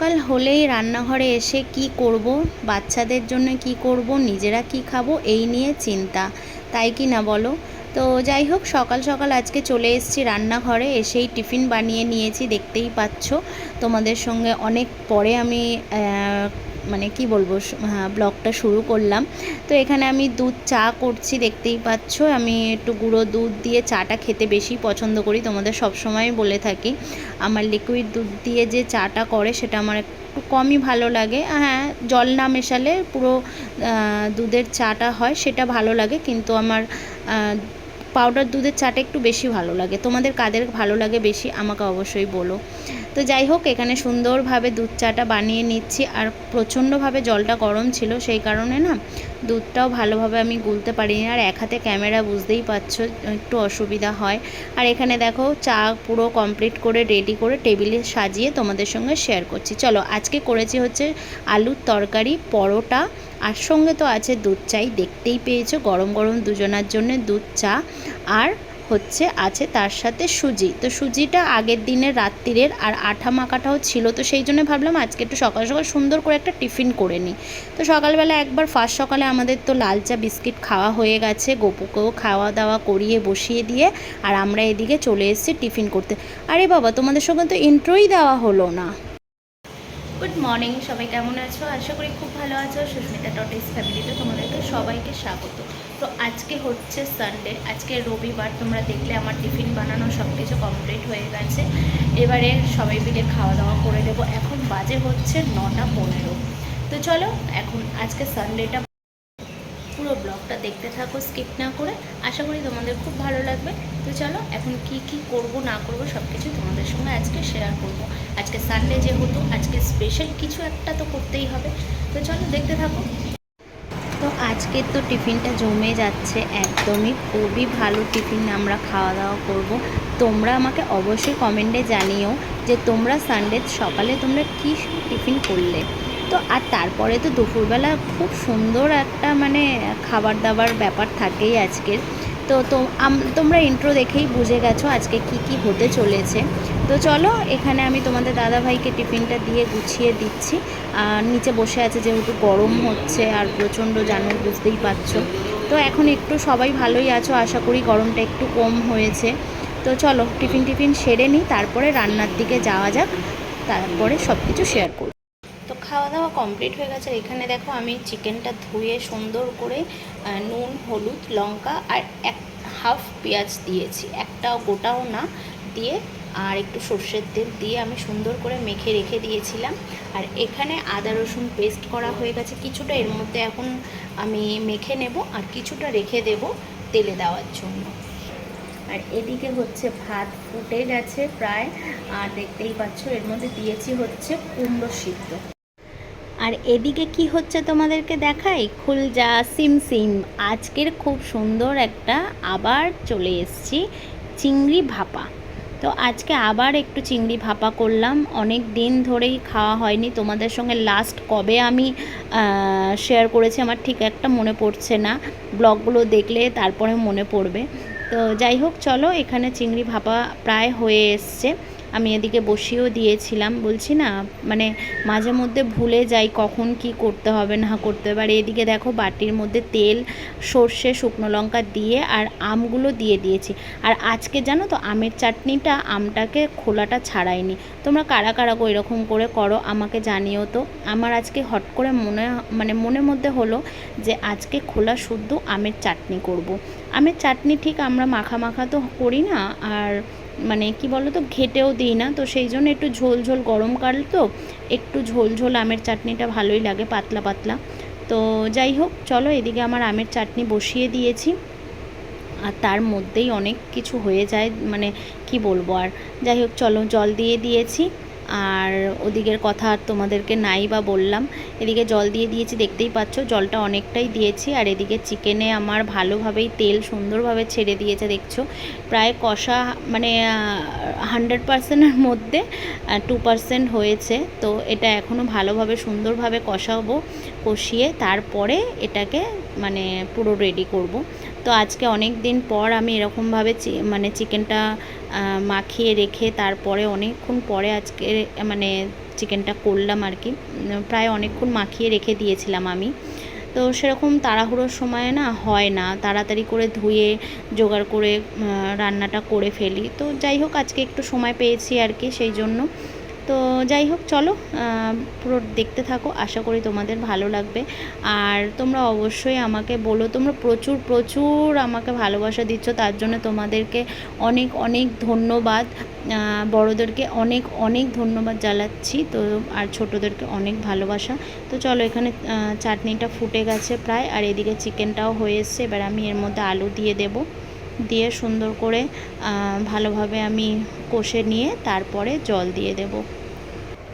সকাল হলেই রান্নাঘরে এসে কি করব? বাচ্চাদের জন্য কি করব? নিজেরা কি খাব? এই নিয়ে চিন্তা। তাই কি না বলো? তো যাই হোক, সকাল সকাল আজকে চলে এসেছি রান্নাঘরে। এসেই টিফিন বানিয়ে নিয়েছি, দেখতেই পাচ্ছ। তোমাদের সঙ্গে অনেক পরে আমি মানে কি বলব হ্যাঁ, ব্লগটা শুরু করলাম। তো এখানে আমি দুধ চা করছি দেখতেই পাচ্ছ। আমি একটু গুঁড়ো দুধ দিয়ে চাটা খেতে বেশি পছন্দ করি তোমাদের সব সময় বলে থাকি। আমার লিকুইড দুধ দিয়ে যে চাটা করে সেটা আমার একটু কমই ভালো লাগে। হ্যাঁ জল না মেশালে পুরো দুধের চাটা হয় সেটা ভালো লাগে। কিন্তু আমার পাউডার দুধের চাটা একটু বেশি ভালো লাগে। তোমাদের কাদের ভালো লাগে বেশি আমাকে অবশ্যই বলো। তো যাই হোক, এখানে সুন্দরভাবে দুধ চাটা বানিয়ে নিচ্ছি। আর প্রচণ্ডভাবে জলটা গরম ছিল, সেই কারণে না দুধটাও ভালোভাবে আমি গুলতে পারিনি। আর এক হাতে ক্যামেরা বুঝতেই পারছ, একটু অসুবিধা হয়। আর এখানে দেখো, চা পুরো কমপ্লিট করে রেডি করে টেবিলে সাজিয়ে তোমাদের সঙ্গে শেয়ার করছি। চলো, আজকে করেছি হচ্ছে আলুর তরকারি, পরোটা, আর সঙ্গে তো আছে দুধ চাই। দেখতেই পেয়েছ, গরম গরম দুজনার জন্য দুধ, চা, আর হচ্ছে, আছে তার সাথে সুজি। তো সুজিটা আগের দিনের রাত্রিরের আর আঠা মাখাটাও ছিল, তো সেই জন্য ভাবলাম আজকে একটু সকাল সকাল সুন্দর করে একটা টিফিন করে নিই। তো সকালবেলা একবার ফার্স্ট সকালে আমাদের তো লাল চা, বিস্কিট খাওয়া হয়ে গেছে, গোপুকেও খাওয়া দাওয়া করিয়ে বসিয়ে দিয়ে আর আমরা এদিকে চলে এসেছি টিফিন করতে। আরে বাবা, তোমাদের সঙ্গে তো ইন্ট্রোই দেওয়া হলো না। গুড মর্নিং সবাই কেমন আছো? আশা করি খুব ভালো আছো। সুস্মিতা টটিস ফ্যামিলিতে তোমাদেরকে সবাইকে স্বাগত। তো আজকে হচ্ছে সানডে আজকে রবিবার, তোমরা দেখলে আমার টিফিন বানানো সব কিছু কমপ্লিট হয়ে গেছে। এবারে সবাই মিলে খাওয়া দাওয়া করে দেবো এখন বাজে হচ্ছে নটা পনেরো। তো চলো, এখন আজকে সানডেটা পুরো ব্লগটা দেখতে থাকো স্কিপ না করে। আশা করি তোমাদের খুব ভালো লাগবে। তো চলো, এখন কি কি করব, না করব সব কিছু তোমাদের সঙ্গে আজকে শেয়ার করব। আজকে সানডে যেহেতু, আজকে স্পেশাল কিছু একটা তো করতেই হবে। তো চলো, দেখতে থাকো। তো আজকে তো টিফিনটা জমে যাচ্ছে একদমই। খুবই ভালো টিফিন আমরা খাওয়া দাওয়া করব। তোমরা আমাকে অবশ্যই কমেন্টে জানিও যে তোমরা সানডে সকালে তোমরা কী টিফিন করলে। তো আর তারপরে তো দুপুরবেলা খুব সুন্দর একটা মানে খাবার দাবার ব্যাপার থাকেই আজকের। তো তোমরা ইন্ট্রো দেখেই বুঝে গেছো আজকে কি কি হতে চলেছে। তো চলো, এখানে আমি তোমাদের দাদাভাইকে টিফিনটা দিয়ে গুছিয়ে দিচ্ছি। আর নিচে বসে আছে যেহেতু গরম হচ্ছে, আর প্রচণ্ড জানো বুঝতেই পারছ। তো এখন একটু সবাই ভালোই আছো, আশা করি গরমটা একটু কম হয়েছে। তো চলো, টিফিন টিফিন সেরে নিই, তারপরে রান্নার দিকে যাওয়া যাক, তারপরে সব কিছু শেয়ার করব। তো খাওয়া দাওয়া কমপ্লিট হয়ে গেছে। এখানে দেখো আমি চিকেনটা ধুয়ে সুন্দর করে নুন, হলুদ, লঙ্কা আর এক হাফ পেঁয়াজ দিয়েছি। একটাও গোটাও না, দিয়ে আর একটু সর্ষের তেল দিয়ে আমি সুন্দর করে মেখে রেখে দিয়েছিলাম। আর এখানে আদা রসুন পেস্ট করা হয়ে গেছে। কিছুটা এর মধ্যে এখন আমি মেখে নেব আর কিছুটা রেখে দেব তেলে দেওয়ার জন্য। আর এদিকে হচ্ছে ভাত ফুটে গেছে প্রায়। আর দেখতেই পাচ্ছ, এর মধ্যে দিয়েছি হচ্ছে কুমড়ো সিদ্ধ। আর এদিকে কি হচ্ছে তোমাদেরকে দেখাই? খুলজা সিম সিম। আজকের খুব সুন্দর একটা আবার চলে এসেছি চিংড়ি ভাপা। তো আজকে আবার একটু চিংড়ি ভাপা করলাম। অনেক দিন ধরেই খাওয়া হয়নি। তোমাদের সঙ্গে লাস্ট কবে আমি শেয়ার করেছি আমার ঠিক একটা মনে পড়ছে না। ব্লগগুলো দেখলে তারপরে মনে পড়বে। তো যাই হোক, চলো এখানে চিংড়ি ভাপা প্রায় হয়ে এসছে। আমি এদিকে বসিয়েও দিয়েছিলাম। বলছি, না মানে মাঝে মধ্যে ভুলে যাই কখন কি করতে হবে, না করতে হবে। এদিকে দেখো বাটির মধ্যে তেল, সর্ষে, শুকনো লঙ্কা দিয়ে আর আমগুলো দিয়ে দিয়েছি। আর আজকে জানো তো আমের চাটনিটা আমটাকে খোলাটা ছাড়াইনি। তোমরা কারা কারা ওই রকম করে করো আমাকে জানিও তো। আমার আজকে হট করে মনে মানে মনের মধ্যে হলো যে আজকে খোলা শুদ্ধ আমের চাটনি করব। আমের চাটনি ঠিক আমরা মাখা মাখা তো করি না। আর মানে কি বলো তো ঘেটেও দিই না। তো সেই জন্য একটু ঝোল ঝোল গরমকাল তো, একটু ঝোল ঝোল আমের চাটনিটা ভালোই লাগে, পাতলা পাতলা। তো যাই হোক, চলো এদিকে আমার আমের চাটনি বসিয়ে দিয়েছি। আর তার মধ্যেই অনেক কিছু হয়ে যায় মানে কি বলব আর। যাই হোক, চলো জল দিয়ে দিয়েছি। আর ওদিকের কথা আর তোমাদেরকে নাই বা বললাম। এদিকে জল দিয়ে দিয়েছি, দেখতেই পাচ্ছ জলটা অনেকটাই দিয়েছি। আর এদিকে চিকেনে আমার ভালোভাবেই তেল সুন্দরভাবে ছেড়ে দিয়েছে, দেখছ। প্রায় কষা মানে হান্ড্রেড পার্সেন্টের মধ্যে টু পার্সেন্ট হয়েছে। তো এটা এখনও ভালোভাবে, সুন্দরভাবে কষাবো, কষিয়ে তারপরে এটাকে মানে পুরো রেডি করব। তো আজকে অনেক দিন পর আমি এরকমভাবে মানে চিকেনটা মাখিয়ে রেখে তারপরে অনেকক্ষণ পরে আজকে মানে চিকেনটা করলাম আর কি। প্রায় অনেকক্ষণ মাখিয়ে রেখে দিয়েছিলাম আমি। তো সেরকম তাড়াহুড়োর সময় না হয় না। তাড়াতাড়ি করে ধুয়ে, জোগাড় করে রান্নাটা করে ফেলি। তো যাই হোক, আজকে একটু সময় পেয়েছি আর কি সেই জন্য। তো যাই হোক, চলো পুরো দেখতে থাকো, আশা করি তোমাদের ভালো লাগবে। আর তোমরা অবশ্যই আমাকে বলো, তোমরা প্রচুর প্রচুর আমাকে ভালোবাসা দিচ্ছ, তার জন্য তোমাদেরকে অনেক অনেক ধন্যবাদ। বড়োদেরকে অনেক অনেক ধন্যবাদ জ্বালাচ্ছি তো, আর ছোটোদেরকে অনেক ভালোবাসা। তো চলো, এখানে চাটনিটা ফুটে গেছে প্রায়, আর এদিকে চিকেনটাও হয়ে এসছে, এবার আমি এর মধ্যে আলু দিয়ে দেব। দিয়ে সুন্দর করে ভালোভাবে আমি কষে নিয়ে তারপরে জল দিয়ে দেব।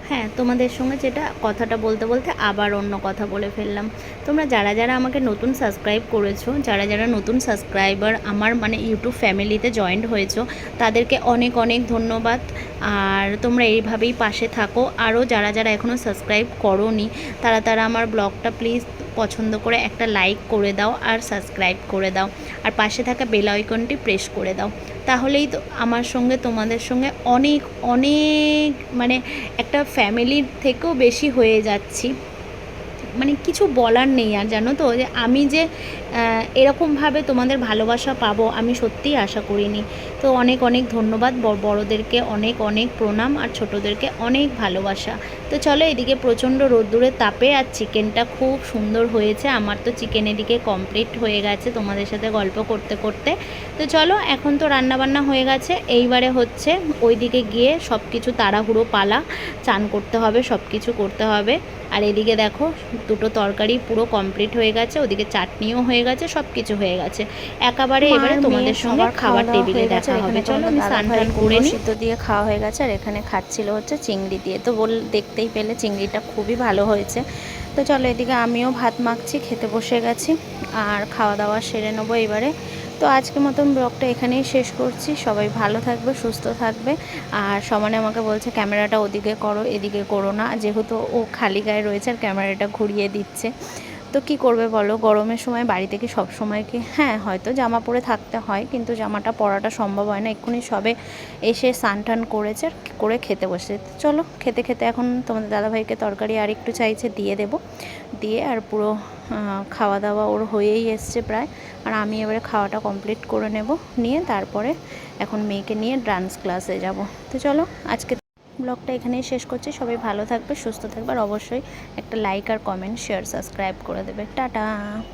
হ্যাঁ তোমাদের সঙ্গে যেটা কথাটা বলতে বলতে আবার অন্য কথা বলে ফেললাম। তোমরা যারা যারা আমাকে নতুন সাবস্ক্রাইব করেছ, যারা যারা নতুন সাবস্ক্রাইবার আমার মানে ইউটিউব ফ্যামিলিতে জয়েন্ট হয়েছো, তাদেরকে অনেক অনেক ধন্যবাদ। আর তোমরা এইভাবেই পাশে থাকো। আরও যারা যারা এখনও সাবস্ক্রাইব করোনি, তারা তারা আমার ব্লগটা প্লিজ পছন্দ করে একটা লাইক করে দাও আর সাবস্ক্রাইব করে দাও। আর পাশে থাকা বেল আইকনটি প্রেস করে দাও। তাহলেই তো আমার সঙ্গে, তোমাদের সঙ্গে অনেক অনেক মানে একটা ফ্যামিলির থেকেও বেশি হয়ে যাচ্ছি। মানে কিছু বলার নেই আর জানো তো, যে আমি যে এরকমভাবে তোমাদের ভালোবাসা পাবো আমি সত্যিই আশা করিনি। তো অনেক অনেক ধন্যবাদ বড়োদেরকে অনেক অনেক প্রণাম আর ছোটোদেরকে অনেক ভালোবাসা। তো চলো এদিকে প্রচণ্ড রোদ্দুরের তাপে আর চিকেনটা খুব সুন্দর হয়েছে, আমার তো চিকেন এদিকে কমপ্লিট হয়ে গেছে তোমাদের সাথে গল্প করতে করতে। তো চলো এখন তো রান্নাবান্না হয়ে গেছে, এইবারে হচ্ছে ওইদিকে গিয়ে সব কিছু তাড়াহুড়ো পালা, চান করতে হবে সব কিছু করতে হবে। আর এদিকে দেখো দুটো তরকারি পুরো কমপ্লিট হয়ে গেছে ওদিকে চাটনিও হয়ে গেছে সব কিছু হয়ে গেছে। একেবারে এবারে তোমাদের সঙ্গে খাবার টেবিলে দেখা হবে। চলো আমি স্নান টান করে নিই সিদ্ধ দিয়ে খাওয়া হয়ে গেছে আর এখানে খাচ্ছিল হচ্ছে চিংড়ি দিয়ে। তো বল দেখতেই পেলে চিংড়িটা খুবই ভালো হয়েছে। তো চলো এদিকে আমিও ভাত মাখছি খেতে বসে গেছি আর খাওয়া দাওয়া সেরে নেব এবারে। তো আজকে মতন ব্লগটা এখানেই শেষ করছি। সবাই ভালো থাকবে, সুস্থ থাকবে। আর সমানে আমাকে বলছে, ক্যামেরাটা ওদিকে করো, এদিকে করো না। যেহেতু ও খালি গায়ে রয়েছে আর ক্যামেরাটা ঘুরিয়ে দিচ্ছে। তো কি করবে বলো? গরমের সময় বাড়িতে কি সব সময় কি? হ্যাঁ হয়তো জামা পরে থাকতে হয়, কিন্তু জামাটা পরাটা সম্ভব হয় না। এক্ষুনি সবে এসে স্নান টান করেছে, করে খেতে বসে চলো, খেতে খেতে এখন তোমাদের দাদাভাইকে তরকারি আর একটু চাইছে দিয়ে দেব। দিয়ে আর পুরো খাওয়া দাওয়া ওর হয়েই এসছে প্রায়। আর আমি এবারে খাওয়াটা কমপ্লিট করে নেব। নিয়ে তারপরে এখন মেয়েকে নিয়ে ডান্স ক্লাসে যাব। তো চলো, আজকে ব্লগটা এখানেই শেষ করছি। সবাই ভালো থাকবে, সুস্থ থাকবে, আর অবশ্যই একটা লাইক আর কমেন্ট শেয়ার সাবস্ক্রাইব করে দেবে। টাটা!